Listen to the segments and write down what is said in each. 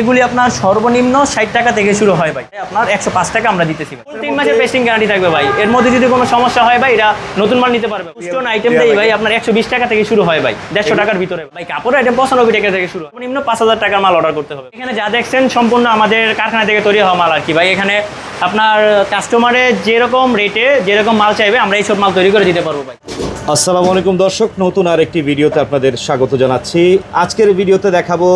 এগুলি আপনার সর্বনিম্ন ষাট টাকা থেকে শুরু হয় ভাই। আপনার একশো পাঁচ টাকা আমরা দিতেছি তিন মাসের পেস্টিং গ্যারান্টি থাকবে ভাই। এর মধ্যে যদি কোনো সমস্যা হয় ভাই এটা নতুন মাল নিতে পারবে। স্টোন আইটেম দেই ভাই আপনার একশো বিশ টাকা থেকে শুরু হয় ভাই দেড়শো টাকার ভিতরে। ভাই কাপড় আইটেম পঁচানব্বই টাকা থেকে শুরু। সর্বনিম্ন পাঁচ হাজার টাকার মাল অর্ডার করতে হবে। এখানে যা দেখছেন সম্পূর্ণ আমাদের কারখানা থেকে তৈরি হওয়া মাল আর কি ভাই। এখানে আপনার কাস্টমারের যেরকম রেটে যেরকম মাল চাইবে আমরা এইসব মাল তৈরি করে দিতে পারব ভাই। আসসালামু আলাইকুম দর্শক নতুন আর একটি ভিডিওতে আপনাদের স্বাগত জানাচ্ছি। আজকের ভিডিওতে দেখাবো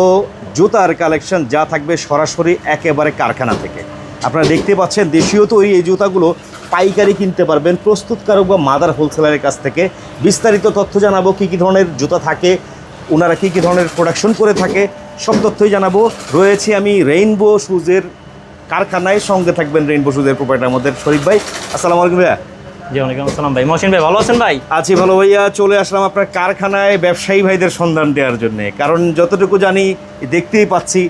জুতার কালেকশন যা থাকবে সরাসরি একেবারে কারখানা থেকে। আপনারা দেখতে পাচ্ছেন, দেশীয় তৈরি এই জুতাগুলো পাইকারি কিনতে পারবেন, প্রস্তুতকারক বা মাদার হোলসেলারের কাছ থেকে। বিস্তারিত তথ্য জানাব, কী কী ধরনের জুতা থাকে ওনারা কী কী ধরনের প্রোডাকশন করে থাকে, সব তথ্যই জানাব। রয়েছে আমি রেইনবো শুজের কারখানায় সঙ্গে থাকবেন রেইনবো শুজের প্রোপাইটার মধ্যে শরীফ ভাই। আসসালামু আলাইকুম ভাইয়া। জি ওয়ালাইকুম আসসালাম ভাই। মহসিন ভাই ভালো আছেন ভাই? আছি ভালো ভাইয়া চলে আসলাম আপনার কারখানায় ব্যবসায়ী ভাইদের সন্ধান দেওয়ার জন্য। কারণ যতটুকু জানি দেখতেই পাচ্ছি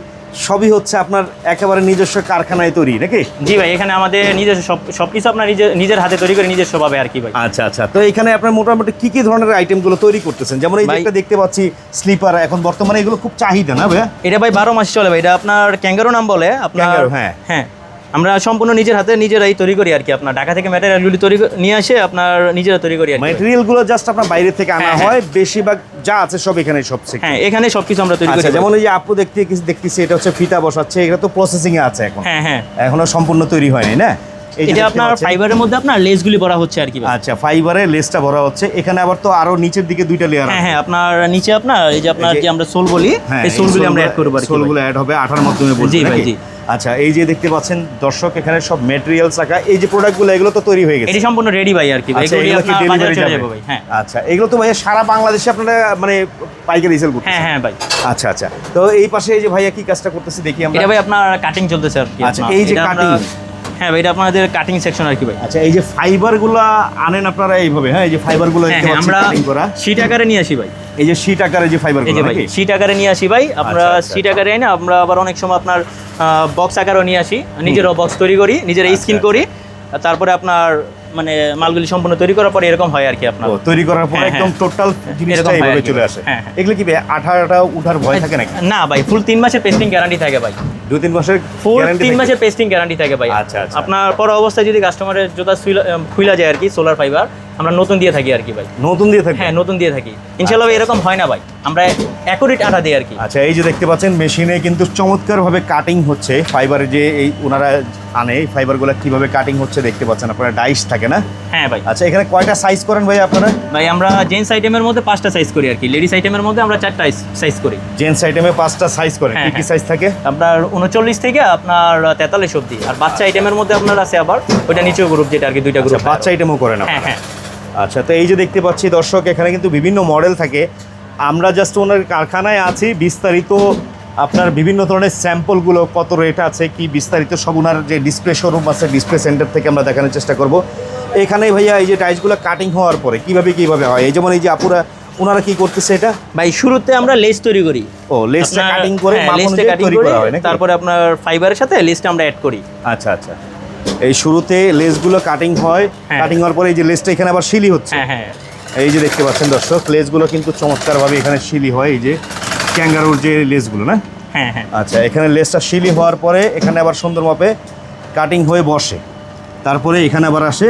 সবই হচ্ছে আপনার একেবারে নিজস্ব কারখানায় তৈরি নাকি? জি ভাই এখানে আমাদের নিজস্ব সব সব কিছু আপনার নিজের নিজের হাতে তৈরি করে নিজস্ব পাবে আর কি ভাই। আচ্ছা আচ্ছা। তো এখানে আপনার মোটামুটি কি কি ধরনের আইটেমগুলো তৈরি করতেছেন? যেমন এই একটা দেখতে পাচ্ছি স্লিপার এখন বর্তমানে এগুলো খুব চাহিদা না ভাইয়া? এটা ভাই বারো মাস চলে ভাই এটা আপনার ক্যাঙ্গারো নাম বলে আপনার হ্যাঁ। হ্যাঁ। আমরা সম্পূর্ণ নিজের হাতে নিজেরাই তৈরি করি আর কি আপনার। ঢাকা থেকে ম্যাটেরিয়ালগুলি তৈরি নিয়ে আসে আপনার নিজেরা তৈরি করি আর কি। ম্যাটেরিয়ালগুলো জাস্ট আপনার বাইরে থেকে আনা হ্যাঁ, হয়। বেশিরভাগ যা আছে সব এখানে সব। হ্যাঁ এখানে সবকিছু আমরা তৈরি করি। আচ্ছা যেমন এই যে আপু দেখতে দেখতেছি এটা হচ্ছে ফিতা বসাচ্ছে এটা তো প্রসেসিং এ আছে এখন। হ্যাঁ হ্যাঁ। এখনও সম্পূর্ণ তৈরি হয়নি না? এটা আপনার। ফাইবারের মধ্যে আপনার লেসগুলি ভরা হচ্ছে আর কি। আচ্ছা ফাইবারে লেসটা ভরা হচ্ছে। এখানে আবার তো আরও নিচের দিকে দুইটা লেয়ার হ্যাঁ হ্যাঁ আপনার নিচে আপনার এই যে আপনার যে- আমরা সোল বলি হ্যাঁ এই সোলগুলি আমরা অ্যাড করব আর সোলগুলো অ্যাড হবে আঠার মাধ্যমে বলছি জি ভাই, জি। আচ্ছা এই যে দেখতে পাচ্ছেন দর্শক এখানে সব মেটেরিয়ালস রাখা। এই যে প্রোডাক্টগুলো এগুলো তো তৈরি হয়ে গেছে। এটি সম্পূর্ণ রেডি ভাই আর কি ভাই। আচ্ছা এগুলো কি ডেলিভারি যাবে? যাবে ভাই হ্যাঁ। আচ্ছা এগুলো তো ভাইয়া সারা বাংলাদেশে আপনারা মানে পাইকারি সেল করতেছেন। হ্যাঁ হ্যাঁ ভাই। আচ্ছা আচ্ছা। তো এই পাশে এই যে ভাইয়া কি কাজটা করতেছে দেখি আমরা। এটা ভাই আপনার কাটিং চলতেছে আর কি। আচ্ছা, এই যে কাটিং হ্যাঁ ভাই এটা আপনাদের কাটিং সেকশন আর কি ভাই। আচ্ছা এই যে ফাইবারগুলা আনেন আপনারা এইভাবে হ্যাঁ এই যে ফাইবারগুলো হ্যাঁ দেখতে হ্যাঁ আমরা শিট আকারে নিয়ে আসি ভাই। এই যে শীট আকারে যে ফাইবার এই যে ভাই শিট আকারে নিয়ে আসি ভাই। আমরা আচ্ছা, আচ্ছা। আকারে এনে আমরা আবার অনেক সময় আপনার বক্স আকারেও নিয়ে আসি। নিজেরও বক্স তৈরি করি নিজের আচ্ছা, স্কিন করি। তারপরে আপনার মানে মালগুলি সম্পূর্ণ তৈরি করার পরে এরকম হয় আর কি আপনার তৈরি করার পর হ্যাঁ, একদম হ্যাঁ। টোটাল জিনিসটা এরকম এইভাবে চলে আসে। হ্যাঁ, হ্যাঁ। এগুলো কি ভাই আঠাটা উঠার ভয় থাকে নাকি? না ভাই ফুল তিন মাসের পেস্টিং গ্যারান্টি থাকে ভাই। দুই তিন মাসের ফুল তিন? মাসের পেস্টিং গ্যারান্টি থাকে ভাই। আচ্ছা, আচ্ছা। আপনার পর অবস্থায় যদি কাস্টমারের জোতা খুইলা যায় আর কি সোলার ফাইবার আমরা নতুন দিয়ে থাকি আর কি ভাই। নতুন দিয়ে থাকি? হ্যাঁ নতুন দিয়ে থাকি। ইনশাল্লাহ এরকম হয় না ভাই। আমরা অ্যাকুরেট আটা দিই আর কি। আচ্ছা এই যে দেখতে পাচ্ছেন মেশিনে কিন্তু চমৎকারভাবে কাটিং হচ্ছে। ফাইবারে যে এই ওনারা আনে এই ফাইবারগুলো কীভাবে কাটিং হচ্ছে দেখতে পাচ্ছেন আপনারা ডাইস থাকে না? হ্যাঁ ভাই। আচ্ছা এখানে কয়টা সাইজ করেন ভাই আপনারা? ভাই আমরা জেন্টস আইটেমের মধ্যে পাঁচটা সাইজ করি আর কি। লেডিস আইটেমের মধ্যে আমরা চারটা সাইজ করি। জেন্টস আইটেমে পাঁচটা সাইজ করেন। হ্যাঁ, কি কি হ্যাঁ। সাইজ থাকে? আপনার উনচল্লিশ থেকে আপনার তেতাল্লিশ অব্দি আর বাচ্চা আইটেমের মধ্যে আপনার আছে আবার ওইটা নিচেও গ্রুপ যেটা আর কি দুইটা আচ্ছা গ্রুপ বাচ্চা আইটেমও করেন হ্যাঁ আপনারা। হ্যাঁ। আচ্ছা তো এই যে দেখতে পাচ্ছি দর্শক এখানে কিন্তু বিভিন্ন মডেল থাকে। আমরা জাস্ট ওনার কারখানায় আছি বিস্তারিত আপনার বিভিন্ন ধরনের স্যাম্পলগুলো কত রেট আছে কি বিস্তারিত সব ওনার যে ডিসপ্লে শোরুম আছে ডিসপ্লে সেন্টার থেকে আমরা দেখানোর চেষ্টা করব। এখানে ভাইয়া এই যে টাইলসগুলো কাটিং হওয়ার পরে কীভাবে কীভাবে হয়? এই যেমন এই যে আপুরা ওনারা কি করতেছে এটা? ভাই শুরুতে আমরা লেস তৈরি করি। ও লেসটা কাটিং করে হ্যাঁ, মাপ অনুযায়ী কাটিং তৈরি করা হয় তারপরে আপনার ফাইবারের সাথে লেসটা আমরা অ্যাড করি। আচ্ছা আচ্ছা। এই শুরুতে লেসগুলো কাটিং হয়। হ্যাঁ। কাটিং হওয়ার পরে এই যে লেসটা এখানে আবার শিলি হচ্ছে। হ্যাঁ হ্যাঁ। এই যে দেখতে পাচ্ছেন দর্শক লেসগুলো কিন্তু চমৎকারভাবে এখানে শিলি হয়। এই যে ক্যাঙ্গারুর যে লেসগুলো না? হ্যাঁ হ্যাঁ। আচ্ছা এখানে লেসটা শিলি হওয়ার পরে এখানে আবার সুন্দর মাপে কাটিং হয়ে বসে। তারপরে এখানে আবার আসে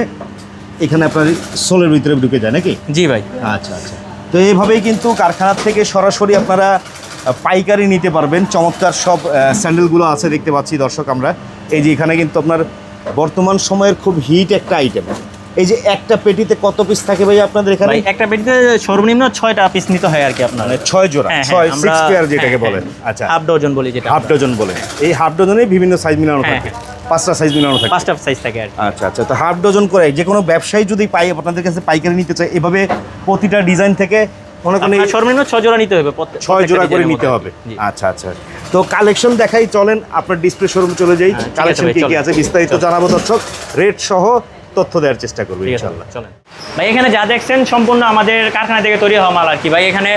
এখানে আপনার সোলের ভিতরে ঢুকে যায় নাকি? জি ভাই। আচ্ছা আচ্ছা। তো এইভাবেই কিন্তু কারখানার থেকে সরাসরি আপনারা পাইকারি নিতে পারবেন। চমৎকার সব স্যান্ডেলগুলো আছে দেখতে পাচ্ছি দর্শক আমরা। এই যে এখানে কিন্তু আপনার বর্তমান সময়ের খুব হিট একটা আইটেম এই যে একটা পেটিতে কত পিস থাকে ভাই আপনাদের এখানে? একটা পেটিতে সর্বনিম্ন ছয়টা পিস নিতে হয় আর কি আপনার। মানে ছয় জোড়া হ্যাঁ, হ্যাঁ, ছয় আমরা- সিক্স পেয়ার যেটাকে হ্যাঁ, হ্যাঁ। আচ্ছা। হাফ ডজন বলি যেটা হাফ ডজন বলে। এই হাফ ডজনে বিভিন্ন সাইজ মিলানো হ্যাঁ, থাকে। পাঁচটা সাইজ মিলানো থাকে। পাঁচটা সাইজ থাকে আর আচ্ছা আচ্ছা। তো হাফ ডজন করে যে কোনো ব্যবসায়ী যদি পাই আপনাদের কাছে পাইকারি নিতে চায় এভাবে প্রতিটা ডিজাইন থেকে মনে করেন সর্বনিম্ন ছয় জোড়া নিতে হবে প্রত্যেক- ছয় জোড়া করে নিতে হবে। আচ্ছা আচ্ছা। তো কালেকশন দেখাই চলেন আপনার ডিসপ্লে শোরুম চলে যাই। হ্যাঁ, কালেকশন কি কি আছে বিস্তারিত জানাব দর্শক। রেট সহ তথ্য দেওয়ার চেষ্টা করব ইনশাল্লাহ চলেন। ভাই এখানে যা দেখছেন সম্পূর্ণ আমাদের কারখানা থেকে তৈরি হওয়া মাল আর কি। ভাই এখানে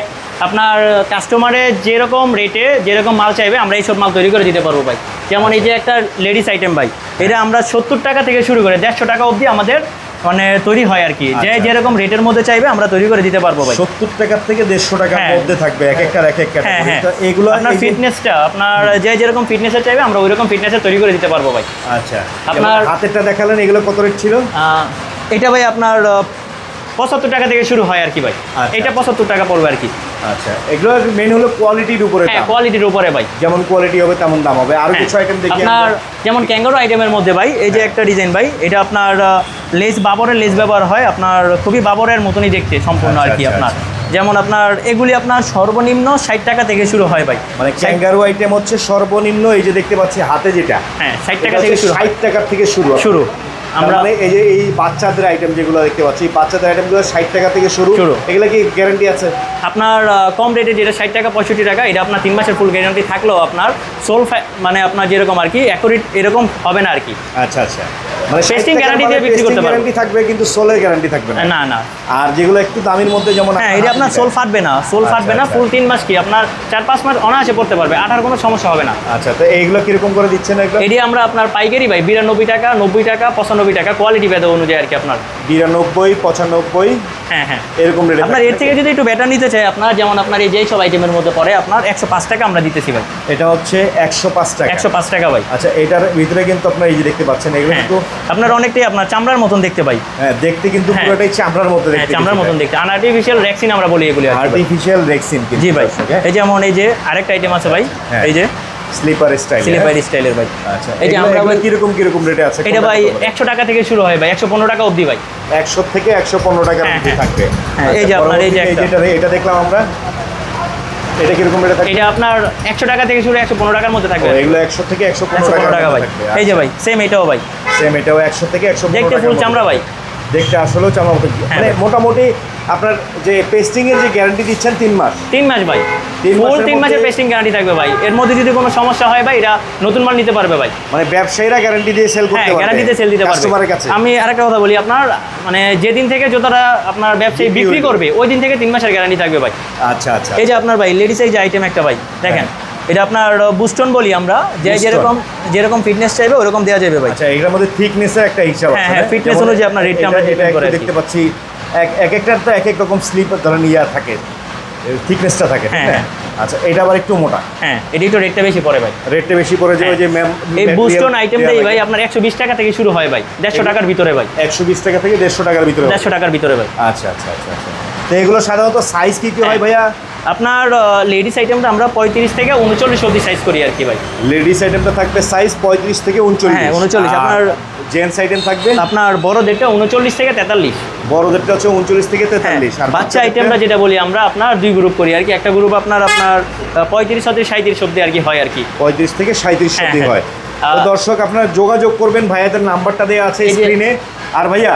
আপনার কাস্টমারের যেরকম রেটে যেরকম মাল চাইবে আমরা এইসব মাল তৈরি করে দিতে পারব ভাই। যেমন এই যে একটা লেডিস আইটেম ভাই এটা আমরা সত্তর টাকা থেকে শুরু করে দেড়শো টাকা অবধি আমাদের মানে তৈরি হয় আর কি। যে আচ্ছা। যেরকম রেটের মধ্যে চাইবে আমরা তৈরি করে দিতে পারব ভাই। সত্তর টাকার থেকে দেড়শো টাকার হ্যাঁ। মধ্যে থাকবে এক একটা এক একটা হ্যাঁ হ্যাঁ। তো এগুলো আপনার ফিটনেসটা আপনার যে যেরকম ফিটনেসের চাইবে আমরা ওই রকম ফিটনেসের তৈরি করে দিতে পারব ভাই। আচ্ছা। আপনার- হাতেরটা দেখালেন এগুলো কত রেট ছিল? এটা ভাই আপনার পঁচাত্তর টাকা থেকে শুরু হয় আর কি ভাই। আচ্ছা। এটা পঁচাত্তর টাকা পড়বে আর কি। আচ্ছা এগুলো মেন হলো কোয়ালিটির উপরে হ্যাঁ কোয়ালিটির উপরে ভাই। যেমন কোয়ালিটি হবে তেমন দাম হবে। আর হ্যাঁ। কিছু আইটেম দেখি আপনার যেমন ক্যাঙ্গারো আইটেমের মধ্যে ভাই এই যে একটা ডিজাইন ভাই এটা আপনার লেস বাবরের লেস ব্যবহার হয় আপনার খুবই বাবরের মতনই দেখতে সম্পূর্ণ আর আচ্ছা, কি আচ্ছা, আপনার। যেমন আপনার এগুলি আপনার সর্বনিম্ন ষাট টাকা থেকে শুরু হয় ভাই। মানে ক্যাঙ্গারু আইটেম হচ্ছে সর্বনিম্ন এই যে দেখতে পাচ্ছি হাতে যেটা। হ্যাঁ ষাট টাকা থেকে শুরু ষাট টাকার থেকে শুরু শুরু। আমরা মানে এই যে এই বাচ্চাদের আইটেম যেগুলো দেখতে পাচ্ছি এই বাচ্চাদের আইটেমগুলো ষাট টাকা থেকে শুরু। শুরু। এগুলো কি গ্যারান্টি আছে? আপনার কম রেটে যেটা ষাট টাকা পঁয়ষট্টি টাকা এটা আপনার তিন মাসের ফুল গ্যারান্টি থাকলেও আপনার সোল মানে আপনার যেরকম আর কি অ্যাকুরেট এরকম হবে না আর কি। আচ্ছা আচ্ছা। মানে দিয়ে বিক্রি করতে। গ্যারান্টি থাকবে কিন্তু সোলের গ্যারান্টি থাকবে না। না না। আর যেগুলো একটু দামের মধ্যে যেমন হ্যাঁ এটা আপনার সোল ফাটবে না সোল আচ্ছা, ফাটবে না আচ্ছা। ফুল তিন মাস কি? আপনার চার পাঁচ মাস অনায়াসে পড়তে পারবে আঠার কোনো সমস্যা হবে না। আচ্ছা তো এইগুলো কীরকম করে দিচ্ছেন এটি আমরা আপনার পাইকারি ভাই বিরানব্বই টাকা নব্বই টাকা পঁচানব্বই টাকা কোয়ালিটি ভেদ অনুযায়ী আর কি আপনার। বিরানব্বই পঁচানব্বই হ্যাঁ হ্যাঁ। এরকম রেট আপনার এর থেকে যদি একটু বেটার নিতে চাই আপনার যেমন আপনার এই যেই সব আইটেমের মধ্যে পড়ে আপনার একশো পাঁচ টাকা আমরা দিতেছি ভাই। এটা হচ্ছে একশো পাঁচ টাকা। একশো পাঁচ টাকা ভাই। আচ্ছা এটার ভিতরে কিন্তু আপনার এই যে দেখতে পাচ্ছেন এগুলো হ্যাঁ। কিন্তু আপনার অনেকটাই আপনার চামড়ার মতন দেখতে পাই হ্যাঁ, দেখতে কিন্তু হ্যাঁ। পুরোটাই চামড়ার মতো হ্যাঁ দেখতে চামড়ার মতন দেখতে। আনআর্টিফিশিয়াল রেক্সিন আমরা বলি এগুলি আর। আর্টিফিশিয়াল রেক্সিন জি ভাই? এই যেমন এই যে আরেকটা আইটেম আছে ভাই। এই যে স্লিপার স্টাইল স্লিপার স্টাইলের ভাই আচ্ছা এই যে আমরা ভাই- কীরকম কীরকম রেটে আছে? এটা ভাই একশো টাকা থেকে শুরু হয় ভাই একশো পনেরো টাকা অবধি ভাই। একশো থেকে একশো পনেরো টাকার মধ্যে। থাকবে। হ্যাঁ, এই আচ্ছা, যে আপনার এই যে। যেটা এটা দেখলাম আমরা এটা কীরকম রেটে থাকবে? এটা আপনার একশো টাকা থেকে শুরু একশো পনেরো টাকার মধ্যে থাকবে। এগুলো একশো থেকে একশো একশো পনেরো পনেরো টাকা টাকা ভাই। এই যে ভাই সেম এটাও ভাই। সেম এটাও একশো থেকে একশো দেখতে ফুল চামড়া ভাই। দেখতে আসলেও মতো হ্যাঁ মানে মোটামুটি আপনার যে পেস্টিং এর যে গ্যারান্টি দিচ্ছেন তিন মাস? তিন মাস ভাই। ফুল তিন মাসের পেস্টিং গ্যারান্টি থাকবে ভাই। এর মধ্যে যদি কোনো সমস্যা হয় ভাই এটা নতুন মাল নিতে পারবে ভাই। মানে ব্যবসায়ীরা গ্যারান্টি দিয়ে সেল করতে হ্যাঁ পারবে। গ্যারান্টিতে সেল দিতে পারবে। কাস্টমারের কাছে। আমি আরেকটা কথা বলি আপনার মানে যেদিন থেকে জুতাটা আপনার ব্যবসায়ী বিক্রি বিক্রি করবে। ওই দিন থেকে তিন মাসের গ্যারান্টি থাকবে ভাই। আচ্ছা আচ্ছা। এই যে আপনার ভাই লেডিস এই যে আইটেম একটা ভাই দেখেন। এটা আপনার বুস্টন বলি আমরা। যে যেরকম যেরকম ফিটনেস চাইবে ওরকম দেওয়া যাবে ভাই। আচ্ছা এটার মধ্যে থিকনেসের একটা হিসাব হ্যাঁ, আছে হ্যাঁ, fitness যেমন অনুযায়ী আপনার rate টা আমরা দেখতে পাচ্ছি এক এক একটার তো এক এক রকম স্লিপ ধরেন ইয়া থাকে থিকনেসটা থাকে ঠিক হ্যাঁ, আচ্ছা এটা আবার একটু মোটা। হ্যাঁ এটি একটু রেটটা বেশি পড়ে ভাই। রেটটা বেশি পড়ে যায় ওই যে ম্যাম এই বুস্টন আইটেমটাই ভাই আপনার একশো বিশ টাকা থেকে শুরু হয় ভাই দেড়শো টাকার ভিতরে ভাই। একশো বিশ টাকা থেকে দেড়শো টাকার ভিতরে হবে। দেড়শো টাকার ভিতরে ভাই। আচ্ছা আচ্ছা আচ্ছা আচ্ছা। তো এগুলো সাধারণত সাইজ কি কি হয় হ্যাঁ। ভাইয়া? আপনার লেডিস আইটেমটা আমরা পঁয়ত্রিশ থেকে উনচল্লিশ অবধি সাইজ করি আর কি ভাই। লেডিস আইটেমটা থাকবে সাইজ পঁয়ত্রিশ থেকে উনচল্লিশ। হ্যাঁ, 39 আপনার- জেন্টস আইটেম থাকবে? আপনার বড়দেরটা উনচল্লিশ থেকে তেতাল্লিশ। বড়দেরটা হচ্ছে উনচল্লিশ থেকে হ্যাঁ, তেতাল্লিশ। আর বাচ্চা আইটেমটা যেটা বলি আমরা আপনার দুই গ্রুপ করি আর কি। একটা গ্রুপ আপনার আপনার পঁয়ত্রিশ হতে সাঁত্রিশ অব্দি আর কি হয় আর কি। পঁয়ত্রিশ থেকে সাঁত্রিশ হ্যাঁ, অব্দি হ্যাঁ। হয়। দর্শক আপনারা যোগাযোগ করবেন ভাইয়াদের নাম্বারটা দেওয়া আছে স্ক্রিনে আর ভাইয়া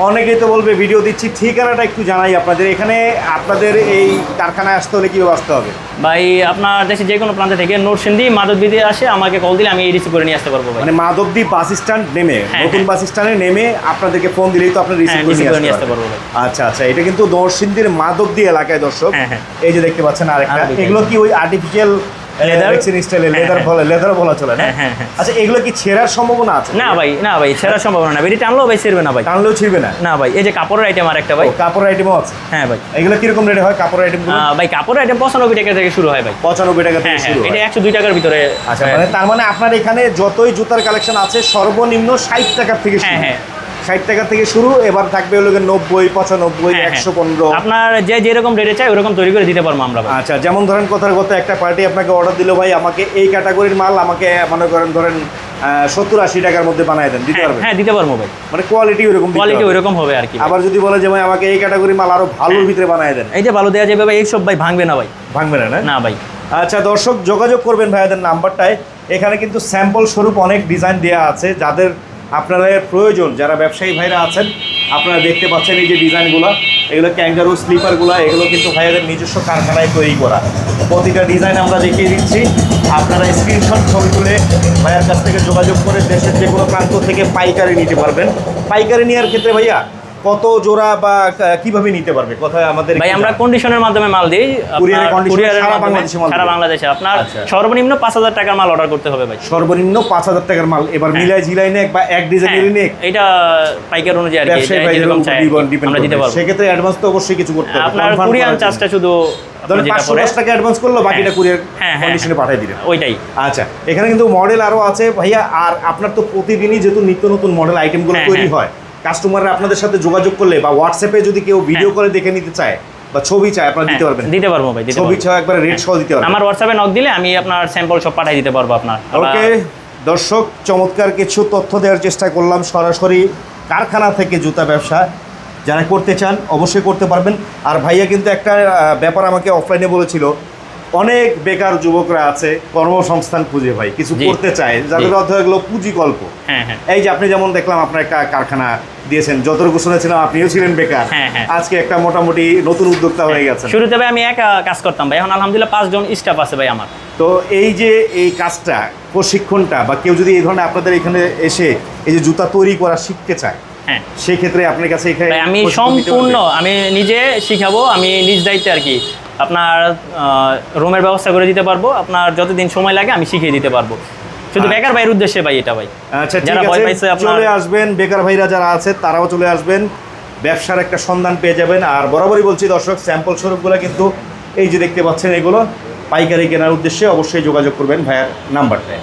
অনেকেই তো বলবে ভিডিও দিচ্ছি ঠিকানাটা একটু জানাই আপনাদের এখানে আপনাদের এই কারখানায় আসতে হলে কীভাবে আসতে হবে ভাই আপনার দেশে যে কোনো প্রান্ত থেকে নোটসিন্দি মাদকবিদে আসে আমাকে কল দিলে আমি এই রিসিভ করে নিয়ে আসতে পারব মানে মাধবদী বাস স্ট্যান্ড নেমে হ্যাঁ, নতুন হ্যাঁ। বাস স্ট্যান্ডে নেমে আপনাদেরকে ফোন দিলেই তো আপনার রিসিভ হ্যাঁ, করে নিয়ে আসতে পারব আচ্ছা আচ্ছা এটা কিন্তু নরসিংদীর মাধবদী এলাকায় দর্শক। এই যে দেখতে পাচ্ছেন আরেকটা। এগুলো কি ওই আর্টিফিশিয়াল Leather? স্টাইলে লেদার। বলে লেদার বলা চলে না। আচ্ছা এগুলো কি ছেঁড়ার সম্ভাবনা আছে? না ভাই না ভাই সেরা সম্ভাবনা না। এটি টানলেও ভাই সেরবে না ভাই। টানলেও ছিড়বে না? না ভাই এই যে কাপড়ের আইটেম আরেকটা ভাই। ও, কাপড় আইটেমও আছে? হ্যাঁ ভাই। এগুলো কীরকম রেটে হয় কাপড় আইটেমগুলো আহ, ভাই কাপড়ের আইটেম পঁচানব্বই টাকা থেকে শুরু হয় ভাই। পঁচানব্বই টাকা থেকে হ্যাঁ হ্যাঁ শুরু এটা একশো দুই টাকার ভিতরে আচ্ছা হ্যাঁ। মানে তার মানে আপনার এখানে যতই জুতার কালেকশন আছে সর্বনিম্ন ষাট টাকার থেকে হ্যাঁ, হ্যাঁ। ষাট টাকা থেকে শুরু এবার থাকবে হলো নব্বই পঁচানব্বই হ্যাঁ, একশো হ্যাঁ। পনেরো। আপনার যে যেরকম রেটে চাই ওরকম তৈরি করে দিতে পারব আমরা। আচ্ছা যেমন ধরেন কথার কথা একটা পার্টি আপনাকে অর্ডার দিল ভাই আমাকে এই ক্যাটাগরির মাল আমাকে মনে করেন ধরেন সত্তর আশি টাকার মধ্যে বানায় দেন দিতে হ্যাঁ, পারবেন? হ্যাঁ দিতে পারব ভাই। মানে কোয়ালিটি ওরকম কোয়ালিটি হবে। ওইরকম হবে আর কি আবার যদি বলে যে ভাই আমাকে এই ক্যাটাগরি মাল আরও ভালোর। ভিতরে বানায় দেন। এই যে ভালো দেওয়া যাবে ভাই এইসব ভাই ভাঙবে না ভাই। ভাঙবে না না? না ভাই। আচ্ছা দর্শক যোগাযোগ করবেন ভাইয়াদের নাম্বারটায়। এখানে কিন্তু স্যাম্পল স্বরূপ অনেক ডিজাইন দেওয়া আছে যাদের আপনাদের প্রয়োজন, যারা ব্যবসায়ী ভাইরা আছেন, আপনারা দেখতে পাচ্ছেন এই যে ডিজাইনগুলো, এগুলো ক্যাঙ্গারু, স্লিপারগুলো, এগুলো কিন্তু ভাইয়াদের নিজস্ব কারখানায় তৈরি করা। প্রতিটা ডিজাইন আমরা দেখিয়ে দিচ্ছি। আপনারা স্ক্রিনশট ছবি তুলে ভাইয়ার কাছ থেকে যোগাযোগ করে দেশের যে কোনো প্রান্ত থেকে পাইকারি নিতে পারবেন। পাইকারি নেওয়ার ক্ষেত্রে ভাইয়া কত জোড়া বা কীভাবে নিতে পারবে? কোথায় আমাদের ভাই আমরা। কন্ডিশনের মাধ্যমে মাল দিই। সারা মাধ্যমে বাংলাদেশে মাল সারা বাংলাদেশে। আপনার আচ্ছা। সর্বনিম্ন পাঁচ হাজার টাকার মাল অর্ডার করতে হবে ভাই। সর্বনিম্ন পাঁচ হাজার টাকার মাল। এবার মিলাই ঝিলাই নেক বা এক ডিজাইনেরই নেক হ্যাঁ, এটা পাইকার অনুযায়ী আর কি যেরকম চাই আমরা দিতে। পারব। সেক্ষেত্রে অ্যাডভান্স তো অবশ্যই কিছু করতে হবে। আপনার কুরিয়ান চার্জটা শুধু ধরেন যেটা পাঁচশো পড়ে দশ টাকা অ্যাডভান্স করল বাকিটা হ্যাঁ। কুরিয়ার হ্যাঁ, হ্যাঁ, কন্ডিশনে পাঠিয়ে দিলেন ওইটাই। আচ্ছা এখানে কিন্তু মডেল আরও আছে। ভাইয়া আর আপনার তো প্রতিদিনই যেহেতু নিত্য নতুন মডেল আইটেমগুলো হ্যাঁ, তৈরি হ্যাঁ। হয় কাস্টমাররা আপনাদের সাথে যোগাযোগ করলে বা হোয়াটসঅ্যাপে যদি কেউ ভিডিও করে দেখে নিতে চায় বা ছবি চায় আপনারা দিতে হ্যাঁ, পারবেন। দিতে পারব ভাই ছবি ছাড়া একবার রেড সহ দিতে পারবেন। আমার হোয়াটসঅ্যাপে নক দিলে আমি আপনার স্যাম্পল সব পাঠিয়ে দিতে পারব আপনার। ওকে দর্শক চমৎকার কিছু তথ্য দেওয়ার চেষ্টা করলাম সরাসরি কারখানা থেকে জুতা ব্যবসা। যারা করতে চান অবশ্যই করতে পারবেন। আর ভাইয়া কিন্তু একটা ব্যাপার আমাকে অফলাইনে বলেছিল অনেক বেকার যুবকরা আছে কর্মসংস্থান খুঁজে ভাই কিছু। করতে চায় যাদের। অর্থ এগুলো পুঁজি গল্প। হ্যাঁ হ্যাঁ। এই যে আপনি যেমন দেখলাম আপনার একটা কারখানা দিয়েছেন যতটুকু শুনেছিলাম আপনিও ছিলেন বেকার। হ্যাঁ। আজকে একটা মোটামুটি নতুন উদ্যোক্তা হয়ে গেছেন। শুরুতে ভাই আমি একা কাজ করতাম ভাই এখন আলহামদুলিল্লাহ পাঁচজন স্টাফ আছে ভাই আমার। তো এই যে এই কাজটা প্রশিক্ষণটা বা কেউ যদি এই ধরনের আপনাদের এখানে এসে এই যে জুতা তৈরি করা শিখতে চায় হ্যাঁ। সেই ক্ষেত্রে আপনার কাছে আমি সম্পূর্ণ আমি নিজে শিখাবো আমি নিজ দায়িত্বে আর কি আপনার রুমের ব্যবস্থা করে দিতে পারব। আপনার যতদিন সময় লাগে আমি শিখিয়ে দিতে পারব। শুধু আচ্ছা। বেকার ভাইয়ের উদ্দেশ্যে ভাই এটা ভাই। আচ্ছা যারা ভয় পাইছে চলে আসবেন বেকার ভাইরা যারা আছে তারাও চলে আসবেন। ব্যবসার একটা সন্ধান পেয়ে যাবেন। আর বরাবরই বলছি দর্শক স্যাম্পল স্বরূপগুলো কিন্তু এই যে দেখতে পাচ্ছেন এগুলো পাইকারি কেনার উদ্দেশ্যে অবশ্যই যোগাযোগ করবেন ভাইয়ার নাম্বারটায়।